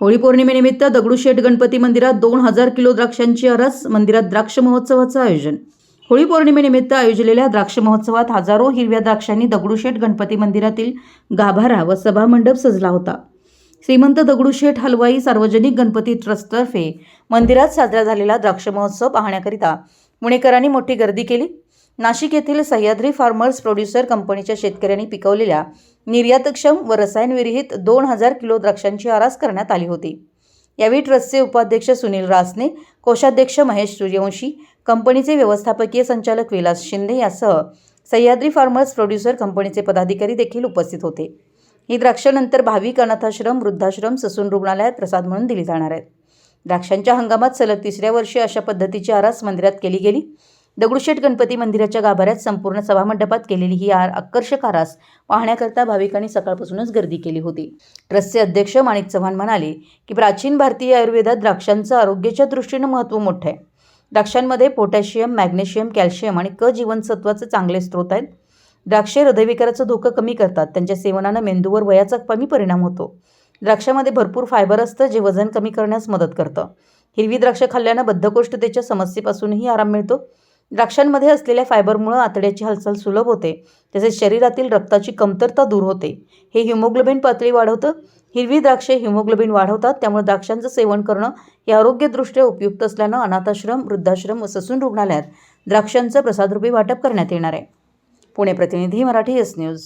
होळी पौर्णिमेनिमित्त दगडूशेठ गणपती मंदिरात दोन हजार किलो द्राक्षांची अरस मंदिरात द्राक्ष महोत्सवाचं आयोजन. होळी पौर्णिमेनिमित्त आयोजलेल्या द्राक्ष महोत्सवात हजारो हिरव्या द्राक्षांनी दगडूशेठ गणपती मंदिरातील गाभारा व सभामंडप सजला होता. श्रीमंत दगडूशेठ हलवाई सार्वजनिक गणपती ट्रस्टतर्फे मंदिरात साजरा झालेला द्राक्ष महोत्सव पाहण्याकरिता पुणेकरांनी मोठी गर्दी केली. नाशिक येथील सह्याद्री फार्मर्स प्रोड्युसर कंपनीच्या शेतकऱ्यांनी पिकवलेल्या निर्यातक्षम व रसायनविरहित दोन हजार किलो द्राक्षांची आरास करण्यात आली होती. यावेळी ट्रस्टचे उपाध्यक्ष सुनील रासने कोषाध्यक्ष महेश सूर्यवंशी कंपनीचे व्यवस्थापकीय संचालक विलास शिंदे यासह सह्याद्री फार्मर्स प्रोड्युसर कंपनीचे पदाधिकारी देखील उपस्थित होते. ही द्राक्षानंतर भाविक अनाथाश्रम वृद्धाश्रम ससून रुग्णालयात प्रसाद म्हणून दिली जाणार आहेत. द्राक्षांच्या हंगामात सलग तिसऱ्या वर्षी अशा पद्धतीची आरास मंदिरात केली गेली. दगडूशेठ गणपती मंदिराच्या गाभाऱ्यात संपूर्ण सभामंडपात केलेली ही आर आकर्षक आरास पाहण्याकरता भाविकांनी सकाळपासूनच गर्दी केली होती. ट्रस्टचे अध्यक्ष माणिक चव्हाण म्हणाले की प्राचीन भारतीय आयुर्वेदात द्राक्षांचं आरोग्याच्या दृष्टीनं महत्त्व मोठं आहे. द्राक्षांमध्ये पोटॅशियम मॅग्नेशियम कॅल्शियम आणि क जीवनसत्वाचे चांगले स्रोत आहेत. द्राक्षे हृदयविकाराचं धोकं कमी करतात. त्यांच्या सेवनानं मेंदूवर वयाचा कमी परिणाम होतो. द्राक्षामध्ये भरपूर फायबर असतं जे वजन कमी करण्यास मदत करतं. हिरवी द्राक्ष खाल्ल्यानं बद्धकोष्ठतेच्या समस्येपासूनही आराम मिळतो. द्राक्षांमध्ये असलेल्या फायबरमुळं आतड्याची हालचाल सुलभ होते. तसेच शरीरातील रक्ताची कमतरता दूर होते. हे हिमोग्लोबिन पातळी वाढवतं. हिरवी द्राक्षे हिमोग्लोबिन वाढवतात. त्यामुळे द्राक्षांचं सेवन करणं हे आरोग्यदृष्ट्या उपयुक्त असल्यानं अनाथाश्रम वृद्धाश्रम व ससून रुग्णालयात द्राक्षांचं प्रसादरूपी वाटप करण्यात येणार आहे. पुणे प्रतिनिधी मराठी एस न्यूज.